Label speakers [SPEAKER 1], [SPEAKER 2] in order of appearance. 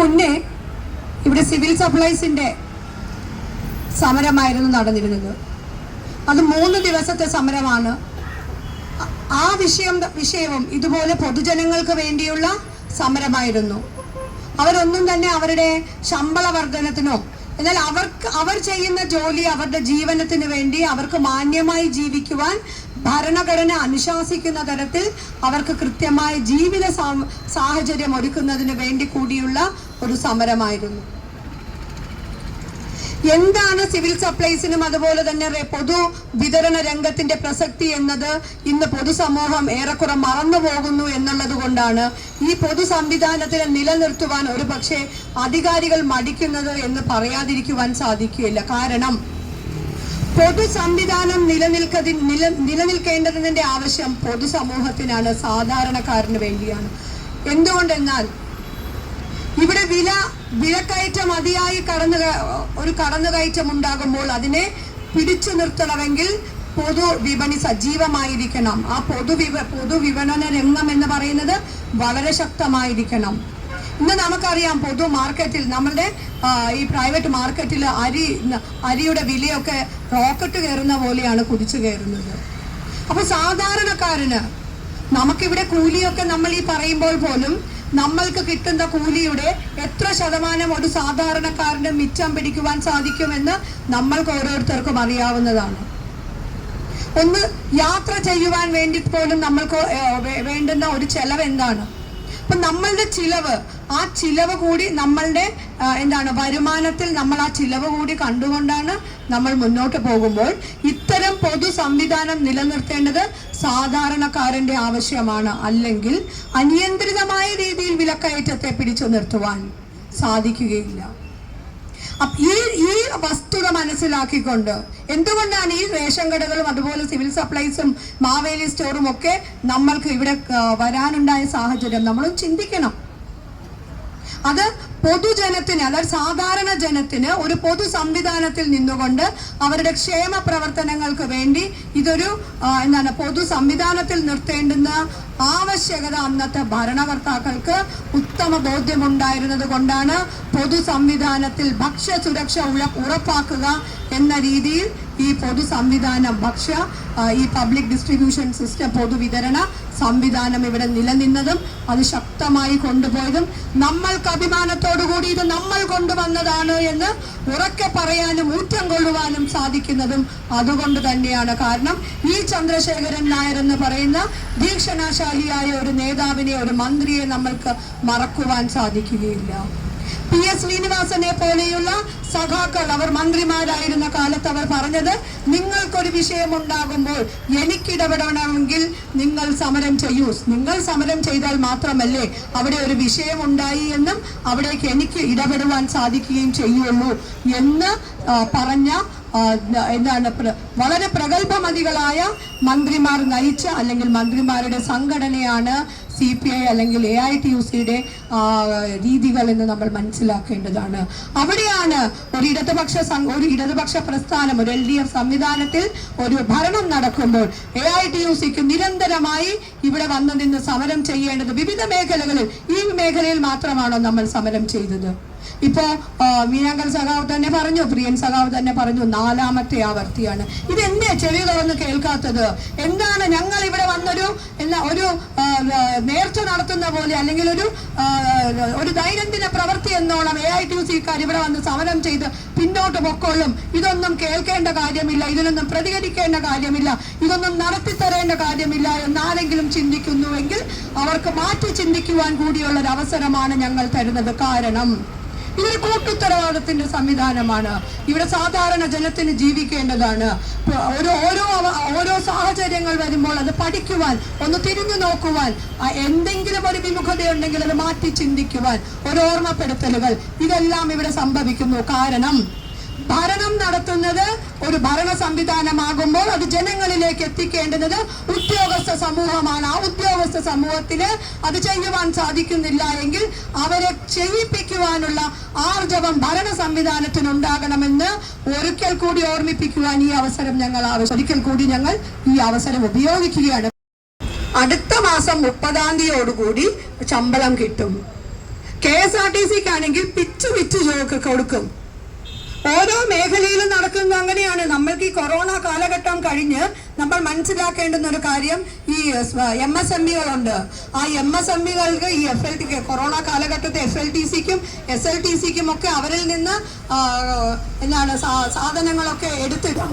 [SPEAKER 1] മുന്നേ ഇവിടെ സിവിൽ സപ്ലൈസിന്റെ സമരമായിരുന്നു നടന്നിരുന്നത്. അത് മൂന്ന് ദിവസത്തെ സമരമാണ്. ആ വിഷയം വിഷയവും ഇതുപോലെ പൊതുജനങ്ങൾക്ക് വേണ്ടിയുള്ള സമരമായിരുന്നു. അവരൊന്നും തന്നെ അവരുടെ ശമ്പള വർധനത്തിനോ എന്നാൽ അവർക്ക് അവർ ചെയ്യുന്ന ജോലി അവരുടെ ജീവനത്തിന് വേണ്ടി അവർക്ക് മാന്യമായി ജീവിക്കുവാൻ ഭരണഘടന അനുശാസിക്കുന്ന തരത്തിൽ അവർക്ക് കൃത്യമായ ജീവിത സാഹചര്യം ഒരുക്കുന്നതിന് വേണ്ടി കൂടിയുള്ള ഒരു സമരമായിരുന്നു. എന്താണ് സിവിൽ സപ്ലൈസിനും അതുപോലെ തന്നെ പൊതു വിതരണ രംഗത്തിന്റെ പ്രസക്തി എന്നത്? ഇന്ന് പൊതുസമൂഹം ഏറെക്കുറെ മറന്നു പോകുന്നു എന്നുള്ളത് കൊണ്ടാണ് ഈ പൊതു സംവിധാനത്തിനെ നിലനിർത്തുവാൻ ഒരു പക്ഷേ അധികാരികൾ മടിക്കുന്നത് എന്ന് പറയാതിരിക്കുവാൻ സാധിക്കുകയില്ല. കാരണം പൊതു സംവിധാനം നിലനിൽക്കതി നില നിലനിൽക്കേണ്ടതിന്റെ ആവശ്യം പൊതുസമൂഹത്തിനാണ് സാധാരണക്കാരന് വേണ്ടിയാണ്. എന്തുകൊണ്ടെന്നാൽ ഇവിടെ വില വിലക്കയറ്റം അതിയായി കടന്നു ഒരു കടന്നുകയറ്റം ഉണ്ടാകുമ്പോൾ അതിനെ പിടിച്ചു നിർത്തണമെങ്കിൽ പൊതു വിപണി സജീവമായിരിക്കണം. ആ പൊതു വിപ പൊതു വിപണന രംഗം എന്ന് പറയുന്നത് വളരെ ശക്തമായിരിക്കണം. ഇന്ന് നമുക്കറിയാം പൊതു മാർക്കറ്റിൽ നമ്മളുടെ ഈ പ്രൈവറ്റ് മാർക്കറ്റിൽ അരി അരിയുടെ വിലയൊക്കെ റോക്കറ്റ് കയറുന്ന പോലെയാണ് കുതിച്ചു കയറുന്നത്. അപ്പൊ സാധാരണക്കാരന് നമുക്കിവിടെ കൂലിയൊക്കെ നമ്മൾ ഈ പറയുമ്പോൾ പോലും നമ്മൾക്ക് കിട്ടുന്ന കൂലിയുടെ എത്ര ശതമാനം ഒരു സാധാരണക്കാരന് മിച്ചം പിടിക്കുവാൻ സാധിക്കുമെന്ന് നമ്മൾക്ക് ഓരോരുത്തർക്കും അറിയാവുന്നതാണ്. ഒന്ന് യാത്ര ചെയ്യുവാൻ വേണ്ടി പോലും നമ്മൾക്ക് വേണ്ടുന്ന ഒരു ചെലവ് എന്താണ്? അപ്പൊ നമ്മളുടെ ചിലവ് ആ ചിലവ് കൂടി നമ്മളുടെ എന്താണ് വരുമാനത്തിൽ നമ്മൾ ആ ചിലവ് കൂടി കണ്ടുകൊണ്ടാണ് നമ്മൾ മുന്നോട്ട് പോകുമ്പോൾ ഇത്തരം പൊതു സംവിധാനം നിലനിർത്തേണ്ടത് സാധാരണക്കാരന്റെ ആവശ്യമാണ്. അല്ലെങ്കിൽ അനിയന്ത്രിതമായ രീതിയിൽ വിലക്കയറ്റത്തെ പിടിച്ചു നിർത്തുവാൻ സാധിക്കുകയില്ല. ഈ ഈ വസ്തുത മനസ്സിലാക്കിക്കൊണ്ട് എന്തുകൊണ്ടാണ് ഈ റേഷൻ കടകളും അതുപോലെ സിവിൽ സപ്ലൈസും മാവേലി സ്റ്റോറും ഒക്കെ നമ്മൾക്ക് ഇവിടെ വരാനുണ്ടായ സാഹചര്യം? നമ്മളും ചിന്തിക്കണം. അത് പൊതുജനത്തിന് അതായത് സാധാരണ ജനത്തിന് ഒരു പൊതു സംവിധാനത്തിൽ നിന്നുകൊണ്ട് അവരുടെ ക്ഷേമ പ്രവർത്തനങ്ങൾക്ക് വേണ്ടി ഇതൊരു എന്താണ് പൊതു സംവിധാനത്തിൽ നിർത്തേണ്ടുന്ന ആവശ്യകത അന്നത്തെ ഭരണകർത്താക്കൾക്ക് ഉത്തമ ബോധ്യമുണ്ടായിരുന്നത് കൊണ്ടാണ് പൊതു സംവിധാനത്തിൽ ഭക്ഷ്യ സുരക്ഷ ഉറപ്പാക്കുക എന്ന രീതിയിൽ ഈ പൊതു സംവിധാനം ഭക്ഷ്യ ഈ പബ്ലിക് ഡിസ്ട്രിബ്യൂഷൻ സിസ്റ്റം പൊതുവിതരണ സംവിധാനം ഇവിടെ നിലനിന്നതും അത് ശക്തമായി കൊണ്ടുപോയതും നമ്മൾക്ക് അഭിമാനത്തോടു കൂടി ഇത് നമ്മൾ കൊണ്ടുവന്നതാണ് എന്ന് ഉറക്കെ പറയാനും ഊറ്റം കൊള്ളുവാനും സാധിക്കുന്നതും അതുകൊണ്ട് തന്നെയാണ്. കാരണം ഈ ചന്ദ്രശേഖരൻ നായർ എന്ന് പറയുന്ന ദീക്ഷണാശാലിയായ ഒരു നേതാവിനെ ഒരു മന്ത്രിയെ നമ്മൾക്ക് മറക്കുവാൻ സാധിക്കുകയില്ല. പി എസ് ശ്രീനിവാസനെ പോലെയുള്ള സഖാക്കൾ അവർ മന്ത്രിമാരായിരുന്ന കാലത്ത് അവർ പറഞ്ഞത് നിങ്ങൾക്കൊരു വിഷയം ഉണ്ടാകുമ്പോൾ എനിക്കിടപെടണമെങ്കിൽ നിങ്ങൾ സമരം ചെയ്യൂ. നിങ്ങൾ സമരം ചെയ്താൽ മാത്രമല്ലേ അവിടെ ഒരു വിഷയം ഉണ്ടായി എന്നും അവിടേക്ക് എനിക്ക് ഇടപെടുവാൻ സാധിക്കുകയും ചെയ്യുള്ളൂ എന്ന് പറഞ്ഞ എന്താണ് വളരെ പ്രഗത്ഭമതികളായ മന്ത്രിമാർ നയിച്ച അല്ലെങ്കിൽ മന്ത്രിമാരുടെ സംഘടനയാണ് സി പി ഐ അല്ലെങ്കിൽ എ ഐ ടി യു സിയുടെ രീതികൾ എന്ന് നമ്മൾ മനസ്സിലാക്കേണ്ടതാണ്. അവിടെയാണ് ഒരു ഇടതുപക്ഷ ഒരു ഇടതുപക്ഷ പ്രസ്ഥാനം ഒരു എൽ ഡി എഫ് സംവിധാനത്തിൽ ഒരു ഭരണം നടക്കുമ്പോൾ എ ഐ ടി യു സിക്ക് നിരന്തരമായി ഇവിടെ വന്നു നിന്ന് സമരം ചെയ്യേണ്ടത് വിവിധ മേഖലകളിൽ ഈ മേഖലയിൽ മാത്രമാണോ നമ്മൾ സമരം ചെയ്തത്. ഇപ്പോ മീനാങ്കൽ സഖാവ് തന്നെ പറഞ്ഞു പ്രിയൻ സഖാവ് തന്നെ പറഞ്ഞു നാലാമത്തെ ആവർത്തിയാണ്. ഇത് എന്നെ ചെവി തുറന്ന് കേൾക്കാത്തത്. എന്താണ് ഞങ്ങൾ ഇവിടെ വന്നൊരു എന്നാ ഒരു നേർച്ച നടത്തുന്ന പോലെ അല്ലെങ്കിൽ ഒരു ഒരു ദൈനംദിന പ്രവൃത്തി എന്നോണം എ ഐ ടി സിക്കാർ ഇവിടെ വന്ന് സമരം ചെയ്ത് പിന്നോട്ട് പൊക്കോളും ഇതൊന്നും കേൾക്കേണ്ട കാര്യമില്ല. ഇതിനൊന്നും പ്രതികരിക്കേണ്ട കാര്യമില്ല. ഇതൊന്നും നടത്തി തരേണ്ട കാര്യമില്ല എന്നാരെങ്കിലും ചിന്തിക്കുന്നുവെങ്കിൽ അവർക്ക് മാറ്റി ചിന്തിക്കുവാൻ കൂടിയുള്ള ഒരു അവസരമാണ് ഞങ്ങൾ തരുന്നത്. കാരണം ഇതൊരു കൂട്ടുത്തരവാദത്തിന്റെ സംവിധാനമാണ്. ഇവിടെ സാധാരണ ജനത്തിന് ജീവിക്കേണ്ടതാണ്. ഒരു ഓരോ ഓരോ സാഹചര്യങ്ങൾ വരുമ്പോൾ അത് പഠിക്കുവാൻ ഒന്ന് തിരിഞ്ഞു നോക്കുവാൻ എന്തെങ്കിലും ഒരു വിമുഖതയുണ്ടെങ്കിൽ അത് മാറ്റി ചിന്തിക്കുവാൻ ഒരു ഓർമ്മപ്പെടുത്തലുകൾ ഇതെല്ലാം ഇവിടെ സംഭവിക്കുന്നു. കാരണം ഭരണം നടത്തുന്നത് ഒരു ഭരണ സംവിധാനമാകുമ്പോൾ അത് ജനങ്ങളിലേക്ക് എത്തിക്കേണ്ടുന്നത് ഉദ്യോഗസ്ഥ സമൂഹമാണ്. ആ ഉദ്യോഗസ്ഥ സമൂഹത്തിന് അത് ചെയ്യുവാൻ സാധിക്കുന്നില്ല എങ്കിൽ അവരെ ചെയ്യിപ്പിക്കുവാനുള്ള ആർജവം ഭരണ സംവിധാനത്തിന് ഉണ്ടാകണമെന്ന് ഒരിക്കൽ കൂടി ഓർമ്മിപ്പിക്കുവാൻ ഈ അവസരം ഞങ്ങൾ ഒരിക്കൽ കൂടി ഞങ്ങൾ ഈ അവസരം ഉപയോഗിക്കുകയാണ്. അടുത്ത മാസം മുപ്പതാം തീയതിയോടുകൂടി ശമ്പളം കിട്ടും. കെ എസ് ആർ ടി സിക്കാണെങ്കിൽ പിച്ചു പിച്ചു കൊടുക്കും. നടക്കുന്നത് അങ്ങനെയാണ് നമ്മൾക്ക് ഈ കൊറോണ കാലഘട്ടം കഴിഞ്ഞ് നമ്മൾ മനസ്സിലാക്കേണ്ടുന്ന ഒരു കാര്യം ഈ എം എസ് എം ഇകളുണ്ട് ആ എം എസ് എം ഇകൾക്ക് ഈ എഫ് എൽ ടി കൊറോണ കാലഘട്ടത്തെ എഫ് എൽ ടി സിക്കും എസ് എൽ ടി സിക്കും ഒക്കെ അവരിൽ നിന്ന് എന്താണ് സാധനങ്ങളൊക്കെ എടുത്തിട്ട്